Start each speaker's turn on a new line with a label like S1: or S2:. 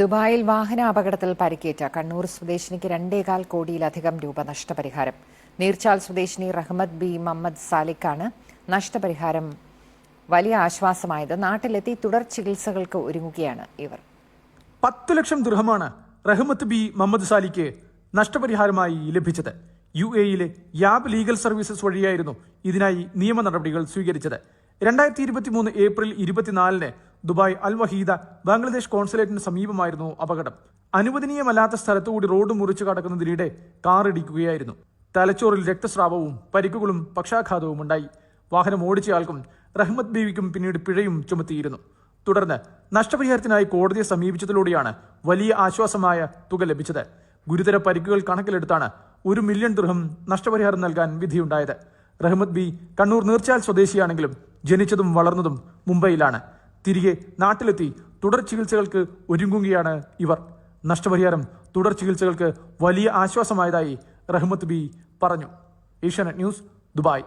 S1: ദുബായിൽ വാഹന അപകടത്തിൽ പരിക്കേറ്റ കണ്ണൂർ സ്വദേശിനിക്ക് രണ്ടേകാൽ കോടിയിലധികം രൂപ നഷ്ടപരിഹാരം. നീർച്ചാൽ സ്വദേശിനി റഹ്മദ് ബി മുഹമ്മദ് സാലിക്കാണ് നഷ്ടപരിഹാരം. വലിയ ആശ്വാസമായത് നാട്ടിലെത്തി തുടർ ചികിത്സകൾക്ക് ഒരുങ്ങുകയാണ് ഇവർ.
S2: പത്ത് ലക്ഷം ദൃഹമാണ് റഹ്മത്ത് ബി മുഹമ്മദ് സാലിക്ക് നഷ്ടപരിഹാരമായി ലഭിച്ചത്. യു എയിലെ യാബ് ലീഗൽ സർവീസസ് വഴിയായിരുന്നു ഇതിനായി നിയമ നടപടികൾ സ്വീകരിച്ചത്. രണ്ടായിരത്തി ഇരുപത്തിമൂന്ന് ഏപ്രിൽ ഇരുപത്തിനാലിന് ദുബായ് അൽ വഹീദ ബംഗ്ലാദേശ് കോൺസുലേറ്റിന് സമീപമായിരുന്നു അപകടം. അനുവദനീയമല്ലാത്ത സ്ഥലത്തുകൂടി റോഡ് മുറിച്ചു കടക്കുന്നതിനിടെ കാർ ഇടിക്കുകയായിരുന്നു. തലച്ചോറിൽ രക്തസ്രാവവും പരിക്കുകളും പക്ഷാഘാതവും ഉണ്ടായി. വാഹനം ഓടിച്ചയാൾക്കും റഹ്മത്ത് ബീവിക്കും പിന്നീട് പിഴയും ചുമത്തിയിരുന്നു. തുടർന്ന് നഷ്ടപരിഹാരത്തിനായി കോടതിയെ സമീപിച്ചതിലൂടെയാണ് വലിയ ആശ്വാസമായ തുക ലഭിച്ചത്. ഗുരുതര പരിക്കുകൾ കണക്കിലെടുത്താണ് ഒരു മില്യൺ ദൃഹം നഷ്ടപരിഹാരം നൽകാൻ വിധിയുണ്ടായത്. റഹ്മത്ത് ബി കണ്ണൂർ നീർച്ചാൽ സ്വദേശിയാണെങ്കിലും ജനിച്ചതും വളർന്നതും മുംബൈയിലാണ്. തിരികെ നാട്ടിലെത്തി തുടർ ചികിത്സകൾക്ക് ഒരുങ്ങുകയാണ് ഇവർ. നഷ്ടപരിഹാരം തുടർ ചികിത്സകൾക്ക് വലിയ ആശ്വാസമായതായി റഹ്മത്ത് ബി പറഞ്ഞു. Asianet News Dubai.